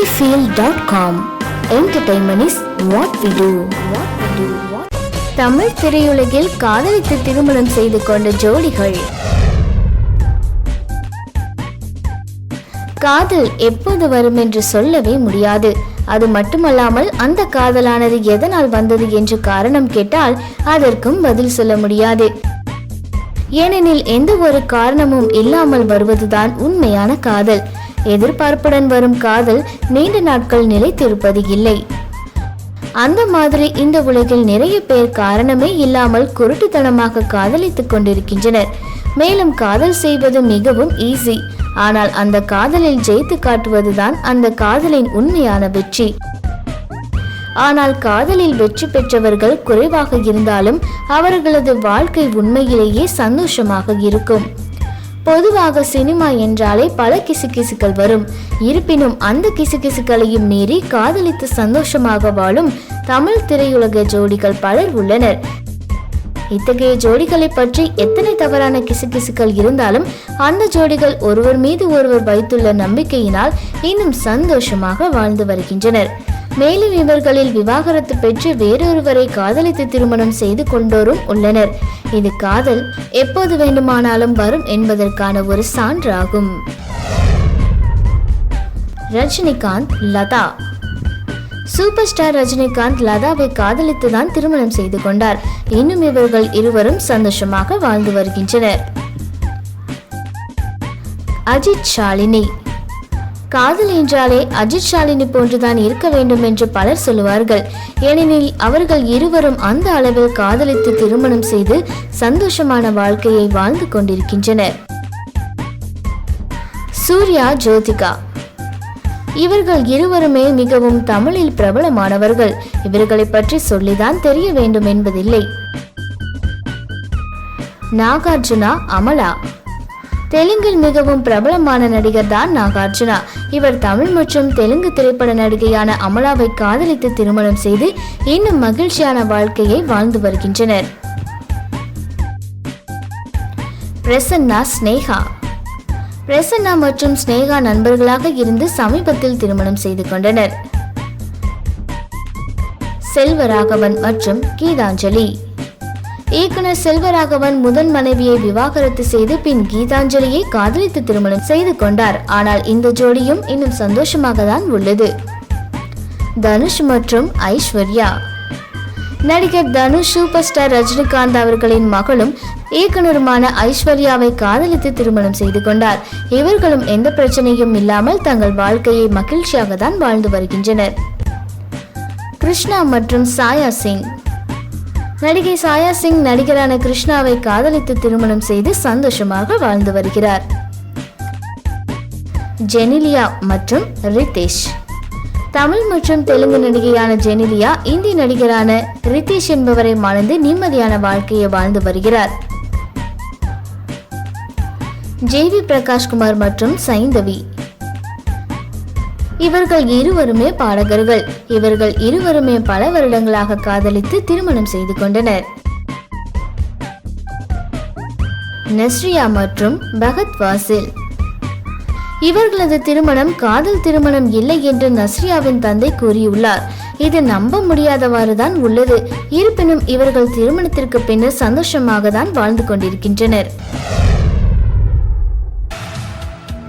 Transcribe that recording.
cinefield.com Entertainment is what we do. What we do. Tamil திரையுலகில் காதலித்து திருமணம் செய்து கொண்ட ஜோடிகள் காதல் எப்போது வரும் என்று சொல்லவே முடியாது அது மட்டுமல்லாமல் அந்த காதலானது எதனால் வந்தது என்று காரணம் கேட்டால் அதற்கும் பதில் சொல்ல முடியாது ஏனெனில் எந்த ஒரு காரணமும் இல்லாமல் வருவதுதான் உண்மையான காதல் எதிர்பார்ப்புடன் வரும் காதல் நீண்ட நாட்கள் நிலைத்திருப்பது இல்லை. அந்த மாதிரி இந்த உலகில் நிறைய பேர் காரணமே இல்லாமல் குருட்டுத்தனமாக காதலித்துக் கொண்டிருக்கின்றனர். மேலும் காதல் செய்வது மிகவும் ஈஸி ஆனால் அந்த காதலில் ஜெயித்து காட்டுவதுதான் அந்த காதலின் உண்மையான வெற்றி. ஆனால் காதலில் வெற்றி பெற்றவர்கள் குறைவாக இருந்தாலும் அவர்களது வாழ்க்கை உண்மையிலேயே சந்தோஷமாக இருக்கும். பொதுவாக சினிமா என்றாலே பல கிசுகிசுக்கள் வரும். இருப்பினும் அந்த கிசுகிசுக்களையும் மீறி காதலித்து சந்தோஷமாக வாழும் தமிழ் திரையுலக ஜோடிகள் பலர் உள்ளனர். இத்தகைய ஜோடிகளை பற்றி எத்தனை தவறான கிசுகிசுக்கள் இருந்தாலும் அந்த ஜோடிகள் ஒருவர் மீது ஒருவர் வைத்துள்ள நம்பிக்கையினால் இன்னும் சந்தோஷமாக வாழ்ந்து வருகின்றனர். மேலும் இவர்களில் விவாகரத்து பெற்று வேறொருவரை காதலித்து திருமணம் செய்து கொண்டோரும் உள்ளனர். இது காதல் எப்போது வேண்டுமானாலும் வரும் என்பதற்கான ஒரு சான்றாகும். ரஜினிகாந்த் லதா. சூப்பர் ஸ்டார் ரஜினிகாந்த் லதாவை காதலித்து தான் திருமணம் செய்து கொண்டார். இன்னும் இவர்கள் இருவரும் சந்தோஷமாக வாழ்ந்து வருகின்றனர். அஜித் ஷாலினி. காதல் என்றாலே அஜித் ஷாலினி போன்றுதான் இருக்க வேண்டும் என்று பலர் சொல்லுவார்கள். ஏனெனில் அவர்கள் இருவரும் அந்த அளவில் காதலித்து திருமணம் செய்து சந்தோஷமான வாழ்க்கையை வாழ்ந்து கொண்டிருக்கின்றனர். சூர்யா ஜோதிகா. இவர்கள் இருவருமே மிகவும் தமிழில் பிரபலமானவர்கள். இவர்களை பற்றி சொல்லிதான் தெரிய வேண்டும் என்பதில்லை. நாகார்ஜுனா அமலா. தெலுங்கில் மிகவும் பிரபலமான நடிகர் தான் நாகார்ஜுனா. இவர் தமிழ் மற்றும் தெலுங்கு திரைப்பட நடிகையான அமலாவை காதலித்து திருமணம் செய்து இன்னும் மகிழ்ச்சியான வாழ்க்கையை வாழ்ந்து வருகின்றனர். பிரசன்னா ஸ்னேகா. பிரசன்னா மற்றும் ஸ்னேகா நண்பர்களாக இருந்து சமீபத்தில் திருமணம் செய்து கொண்டனர். செல்வராகவன் மற்றும் கீதாஞ்சலி. இயக்குனர் செல்வராகவன் முதன் மனைவியை விவாகரத்து செய்து பின் கீதாஞ்சலியை காதலித்து திருமணம் செய்து கொண்டார். ஆனால் இந்த ஜோடியும் இன்னும் சந்தோஷமாக தான் உள்ளது. தனுஷ் மற்றும் ஐஸ்வர்யா. நடிகர் தனுஷ் சூப்பர் ஸ்டார் ரஜினிகாந்த் அவர்களின் மகளும் இயக்குனருமான ஐஸ்வர்யாவை காதலித்து திருமணம் செய்து கொண்டார். இவர்களும் எந்த பிரச்சனையும் இல்லாமல் தங்கள் வாழ்க்கையை மகிழ்ச்சியாக தான் வாழ்ந்து வருகின்றனர். கிருஷ்ணா மற்றும் சாயா சிங். நடிகை சாயா சிங் நடிகரான கிருஷ்ணாவை காதலித்து திருமணம் செய்து சந்தோஷமாக வாழ்ந்து வருகிறார். ஜெனிலியா மற்றும் ரிதேஷ். தமிழ் மற்றும் தெலுங்கு நடிகையான ஜெனிலியா இந்தி நடிகரான ரிதேஷ் என்பவரை மணந்து நிம்மதியான வாழ்க்கையை வாழ்ந்து வருகிறார். ஜேவி பிரகாஷ்குமார் மற்றும் சைந்தவி. இவர்கள் இருவருமே பாடகர்கள். இவர்கள் இருவருமே பல வருடங்களாக காதலித்து திருமணம் செய்து கொண்டனர். நஸ்ரியா மற்றும் பகத் வாசில். இவர்களது திருமணம் காதல் திருமணம் இல்லை என்று நஸ்ரியாவின் தந்தை கூறியுள்ளார். இது நம்ப முடியாதவாறு தான் உள்ளது. இருப்பினும் இவர்கள் திருமணத்திற்கு பின்னர் சந்தோஷமாக தான் வாழ்ந்து கொண்டிருக்கின்றனர்.